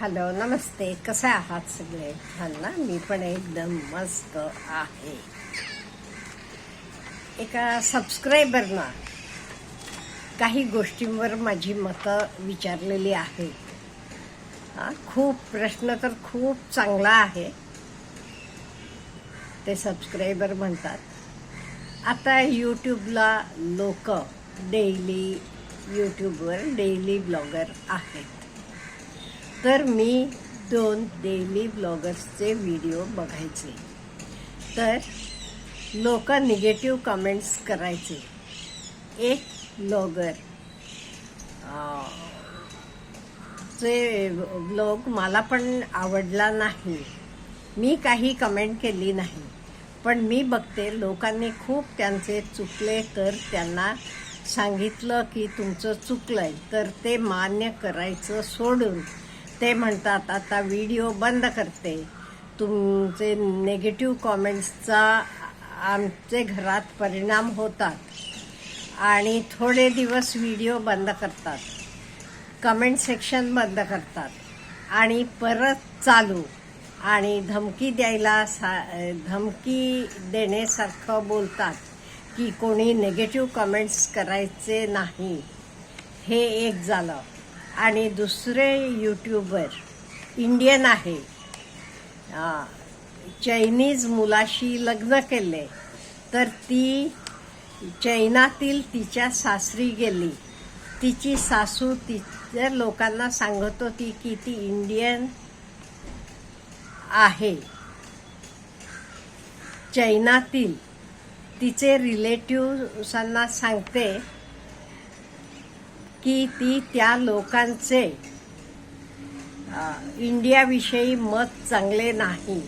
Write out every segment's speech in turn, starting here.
Hello नमस्ते. कसे आहात सगळे? छान ना मी पण एकदम मस्त आहे. एका सबस्क्रायबरना काही गोष्टींवर माझी मतं विचारलेली आहेत. खूप प्रश्न तर खूप चांगला आहे. ते सबस्क्रायबर म्हणतात आता यूट्यूबला लोक डेली यूट्यूबवर डेली ब्लॉगर आहेत. तर मी दोन डेली ब्लॉगर्सचे व्हिडिओ बघायचे. तर लोक निगेटिव्ह कमेंट्स करायचे. एक ब्लॉगर चे ब्लॉग मला पण आवडला नाही. मी काही कमेंट केली नाही. पण मी बघते लोकांनी खूप त्यांचे चुकले तर त्यांना सांगितलं की तुमचं चुकलं आहे तर ते मान्य करायचं सोडून ते म्हणतात आता व्हिडिओ बंद करते. तुमचे नेगेटिव्ह कॉमेंट्सचा आमचे घरात परिणाम होतात आणि थोडे दिवस व्हिडिओ बंद करतात कमेंट सेक्शन बंद करतात आणि परत चालू आणि धमकी द्यायला सा धमकी देण्यासारखं बोलतात की कोणी नेगेटिव्ह कमेंट्स करायचे नाही. हे एक झालं. आणि दुसरे यूट्यूबर इंडियन आहे. चायनीज मुलाशी लग्न केले तर ती चैनातील तिच्या सासरी गेली. तिची सासू तिच्या लोकांना सांगत होती की ती इंडियन आहे. चैनातील तिचे रिलेटिव्हसांना सांगते की ती त्या लोकांचे इंडियाविषयी मत चांगले नाही.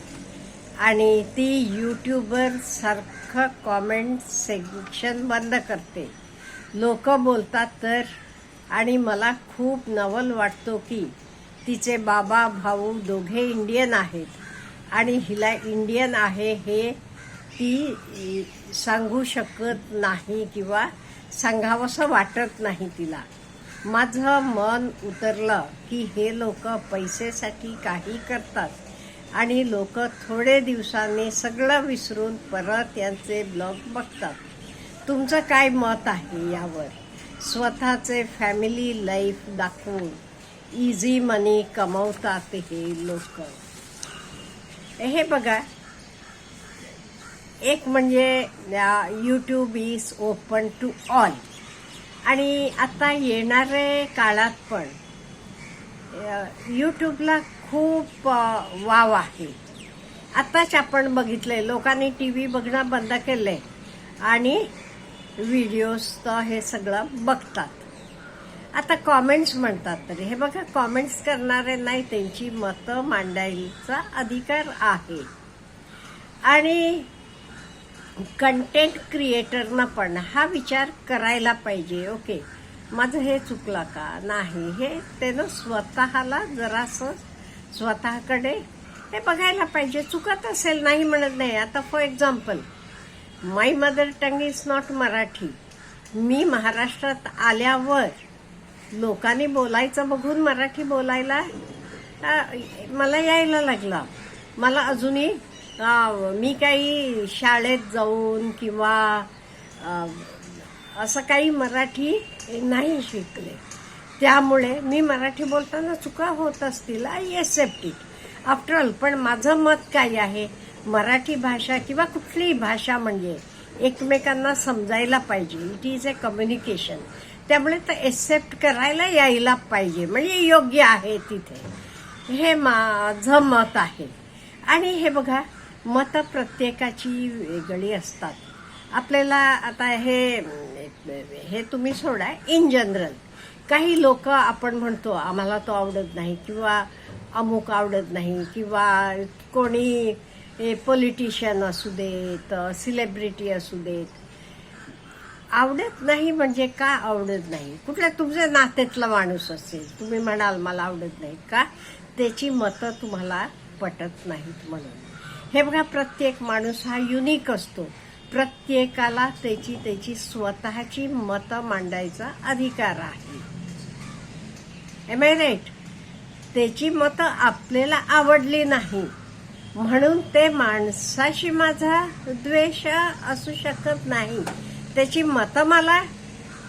आणि ती यूट्यूबरसारखं कॉमेंट सेक्शन बंद करते. लोक बोलतात तर आणि मला खूप नवल वाटतो की तिचे बाबा भाऊ दोघे इंडियन आहेत. आणि हिला इंडियन आहे हे ती सांगू शकत नाही किंवा सांगावंसं वाटत नाही तिला. माझं मन उतरलं की हे लोक पैसेसाठी काही करतात. आणि लोक थोडे दिवसांनी सगळं विसरून परत यांचे ब्लॉग बघतात. तुमचं काय मत आहे यावर? स्वतःचे फॅमिली लाईफ दाखवून इझी मनी कमवतात हे लोक. हे बघा. एक म्हणजे YouTube is open to all आणि आता येणारे काळात पण यूट्यूबला खूप वाव आहे. आत्ताच आपण बघितले लोकांनी टी व्ही बघणं बंद केलंय आणि व्हिडिओज तर हे सगळं बघतात. आता कॉमेंट्स म्हणतात तरी. हे बघा कॉमेंट्स करणारे नाही त्यांची मतं मांडायचा अधिकार आहे. आणि कंटेंट क्रिएटरनं पण हा विचार करायला पाहिजे ओके माझं हे चुकलं का? नाही हे त्यानं स्वतःला जरासं स्वतःकडे हे बघायला पाहिजे. चुकत असेल नाही म्हणत नाही. आता for example my mother tongue is not Marathi. मी महाराष्ट्रात आल्यावर लोकांनी बोलायचं बघून मराठी बोलायला मला यायला लागला. मला अजूनही मी काही शाळेत जाऊन किंवा असं काही मराठी नाही शिकले. त्यामुळे मी मराठी बोलताना चुका होत असतील आय एक्सेप्ट इट आफ्टर पण माझं मत काय आहे? मराठी भाषा किंवा कुठलीही भाषा म्हणजे एकमेकांना समजायला पाहिजे. इट इज अ कम्युनिकेशन त्यामुळे तर एक्सेप्ट करायला यायला पाहिजे. म्हणजे योग्य आहे तिथे. हे माझं मत आहे. आणि हे बघा मतं प्रत्येकाची वेगळी असतात. आपल्याला आता हे हे तुम्ही सोडा इन जनरल काही लोक आपण म्हणतो आम्हाला तो आवडत नाही किंवा अमुक आवडत नाही किंवा कोणी पॉलिटिशियन असू देत सिलेब्रिटी असू देत. आवडत नाही म्हणजे का आवडत नाही? कुठल्या तुमच्या नात्यातला माणूस असेल तुम्ही म्हणाल मला आवडत नाही का? त्याची मतं तुम्हाला पटत नाहीत म्हणून. हे बघा प्रत्येक माणूस हा युनिक असतो. प्रत्येकाला त्याची त्याची स्वतःची मतं मांडायचा अधिकार आहे. एम आय राईट त्याची मतं आपल्याला आवडली नाही. म्हणून ते माणसाशी माझा द्वेष असू शकत नाही. त्याची मतं मला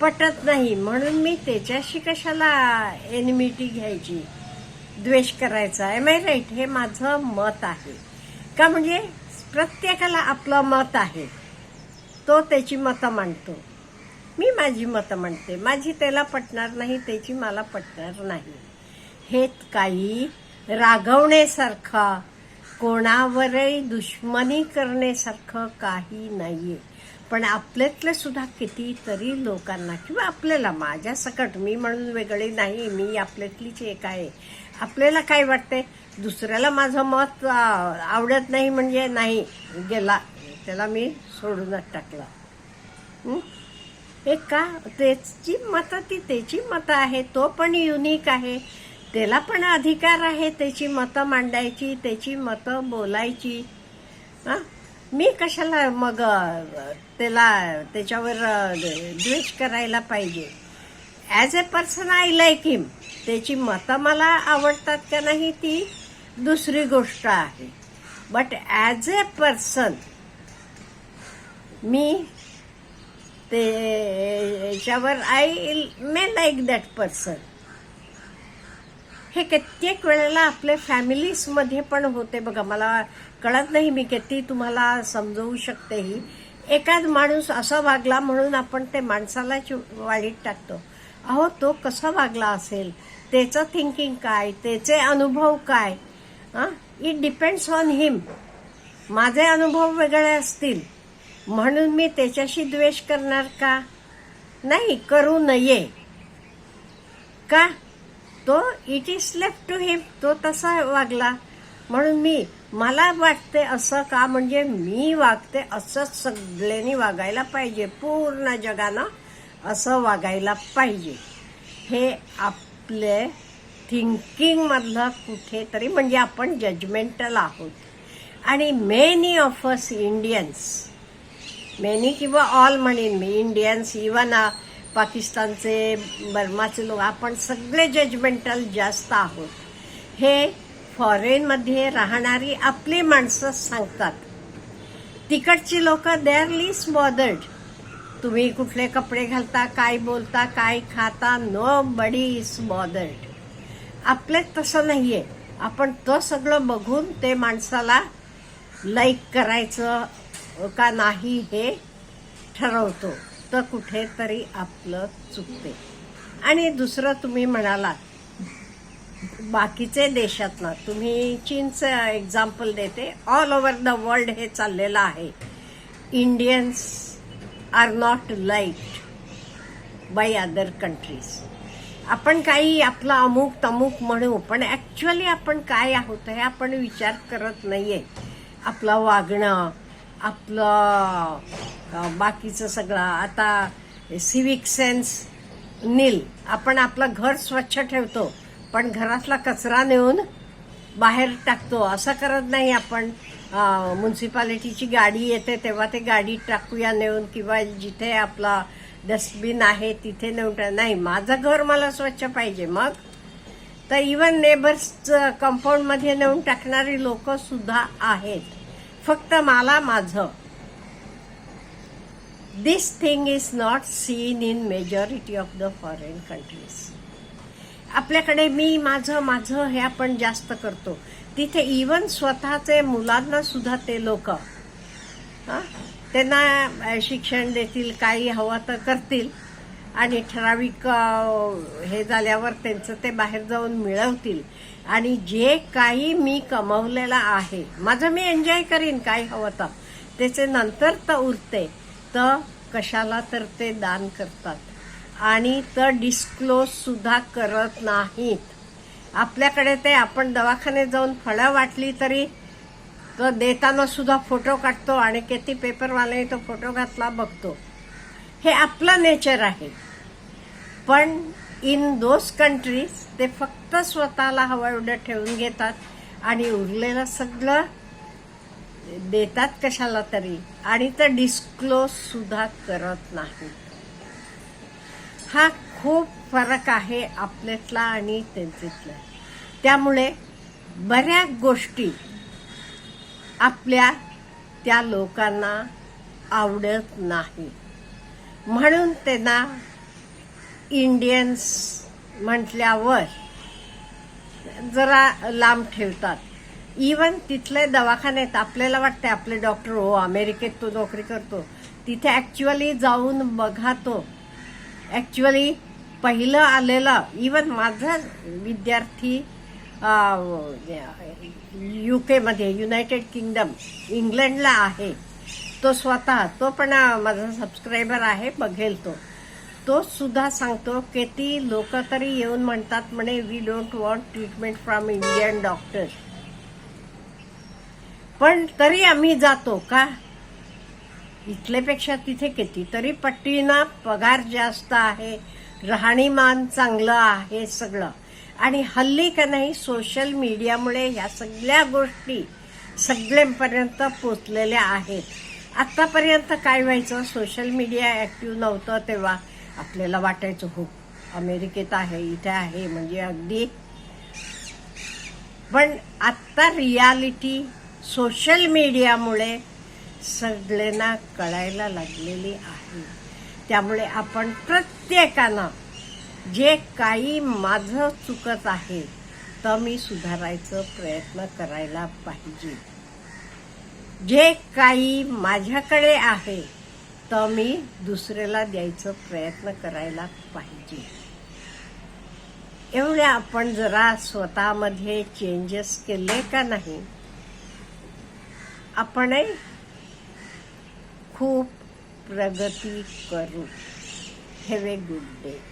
पटत नाही. म्हणून मी त्याच्याशी कशाला एनिमिटी घ्यायची? द्वेष करायचा. एम आय राईट हे माझं मत आहे. का म्हणजे प्रत्येकाला आपलं मत आहे. तो त्याची मतं मांडतो. मी माझी मतं मांडते. माझी त्याला पटणार नाही त्याची मला पटणार नाही. हे काही रागवण्यासारखं कोणावरही दुश्मनी करण्यासारखं काही नाही आहे पण आपल्यातले सुद्धा कितीतरी लोकांना किंवा आपल्याला माझ्या सकट मी म्हणून वेगळी नाही मी आपल्यातलीच एक आहे. आपल्याला काय वाटते दुसऱ्याला माझं मत आवडत नाही म्हणजे नाही गेला. त्याला मी सोडूनच टाकला. एक हे का? त्याची मतं ती त्याची मतं आहे. तो पण युनिक आहे. त्याला पण अधिकार आहे त्याची मतं मांडायची त्याची मतं बोलायची. हां? मी कशाला मग त्याला त्याच्यावर द्वेष करायला पाहिजे? As a person I like him त्याची मतं मला आवडतात का नाही ती? दुसरी गोष्ट आहे. बट ॲज अ पर्सन मी ते याच्यावर I may like that person हे कित्येक वेळेला आपल्या फॅमिलीजमध्ये पण होते बघा. मला कळत नाही मी किती तुम्हाला समजवू शकते ही. एकाच माणूस असा वागला म्हणून आपण ते माणसाला वाढीत टाकतो. अहो तो कसा वागला असेल? त्याचं थिंकिंग काय? त्याचे अनुभव काय? इट डिपेंड्स ऑन हिम माझे अनुभव वेगळे असतील. म्हणून मी त्याच्याशी द्वेष करणार का? नाही करू नये. का? तो it is left to him तो तसा वागला. म्हणून मी मला वाटते असं का? म्हणजे मी वागते असंच सगळ्यांनी वागायला पाहिजे. पूर्ण जगानं असं वागायला पाहिजे. हे आपले थिंकिंगमधलं कुठेतरी म्हणजे आपण जजमेंटल आहोत. आणि many of us Indians many किंवा ऑल म्हणेन मी इंडियन्स इवन पाकिस्तानचे बर्माचे लोक आपण सगळे जजमेंटल जास्त आहोत. हे फॉरेनमध्ये राहणारी आपली माणसं सांगतात. तिकडची लोक दे आर लीस बॉदर्ड तुम्ही कुठले कपडे घालता काय बोलता काय खाता नो बडी इज बॉदर्ड आपल्यात तसं नाहीये. आपण तो सगळं बघून ते माणसाला लाईक करायचं का नाही हे ठरवतो. तर कुठेतरी आपलं चुकते. आणि दुसरं तुम्ही म्हणालात बाकीचे देशातनं तुम्ही चीनचं एक्झाम्पल देते. ऑल ओव्हर द वर्ल्ड हे चाललेलं आहे. Indians are not like by other countries आपण काही आपला अमुक तमुक म्हणू पण ऍक्च्युअली आपण काय आहोत हे आपण विचार करत नाहीये. आपलं वागणं आपलं बाकीचं सगळं. आता सिविक सेन्स नील आपण आपलं घर स्वच्छ ठेवतो पण घरातला कचरा नेऊन बाहेर टाकतो. असं करत नाही आपण. म्युन्सिपालिटीची गाडी येते तेव्हा ते गाडी टाकूया नेऊन किंवा जिथे आपला डस्टबिन आहे तिथे नेऊन नाही माझं घर मला स्वच्छ पाहिजे. मग? तर इवन नेबर्स कंपाऊंडमध्ये नेऊन टाकणारी लोकंसुद्धा आहेत. फक्त मला माझं. This thing is not seen in majority of the foreign countries आपल्याकडे मी माझं माझं हे आपण जास्त करतो. तिथे इवन स्वतःचे मुलांना सुद्धा ते लोक हां? त्यांना शिक्षण देतील काही हवं तर करतील. आणि ठराविक हे झाल्यावर त्यांचं ते बाहेर जाऊन मिळवतील. आणि जे काही मी कमवलेलं आहे माझं मी एन्जॉय करीन काय हवं तर. त्याचे नंतर तर उरते तर कशाला तर ते दान करतात. आणि तर डिस्क्लोज सुद्धा करत नाहीत. आपल्याकडे ते आपण दवाखान्यात जाऊन फळं वाटली तरी तो देताना सुद्धा फोटो काढतो आणि किती पेपरवाले तो फोटो घातला बघतो. हे आपलं नेचर आहे. पण इन दोज कंट्रीज ते फक्त स्वतःला हवं एवढं ठेवून घेतात आणि उरलेलं सगळं देतात कशाला तरी. आणि तर डिस्क्लोज सुद्धा करत नाही. हा खूप फरक आहे आपल्यातला आणि त्यांच्यातला. त्यामुळे बऱ्याच गोष्टी आपल्या त्या लोकांना आवडत नाही. म्हणून त्यांना इंडियन्स म्हटल्यावर जरा लांब ठेवतात. इवन तिथले दवाखान्यात आपल्याला वाटते आपले डॉक्टर हो अमेरिकेत तो नोकरी करतो. तिथे ॲक्च्युअली जाऊन बघा तो. ॲक्च्युअली पहिलं आलेलं इवन माझा विद्यार्थी यू केमध्ये युनायटेड किंगडम इंग्लंडला आहे. तो स्वतः तो पण माझा सबस्क्रायबर आहे बघेल तो. तो सुद्धा सांगतो की ती लोक तरी येऊन म्हणतात म्हणे we don't want treatment from Indian doctor पण तरी आम्ही जातो का? इथल्यापेक्षा तिथे किती तरी पट्टीना पगार जास्त आहे राहणीमान चांगलं आहे सगळं. आणि हल्ली का नाही सोशल मीडियामुळे ह्या सगळ्या गोष्टी सगळ्यांपर्यंत पोचलेल्या आहेत. आत्तापर्यंत काय व्हायचं? सोशल मीडिया ॲक्टिव्ह नव्हतं तेव्हा आपल्याला वाटायचं हो अमेरिकेत आहे इथे आहे म्हणजे अगदी. पण आत्ता रियालिटी सोशल मीडियामुळे सगळ्यांना कळायला लागलेली आहे. त्यामुळे आपण प्रत्येकानं जे काही माझं चुकत आहे तर मी सुधारायचं प्रयत्न करायला पाहिजे. जे काही माझ्याकडे आहे तर मी दुसऱ्याला द्यायचं प्रयत्न करायला पाहिजे. एवढे आपण जरा स्वतःमध्ये चेंजेस केले का नाही? आपणही खूप प्रगती करू. Have a good day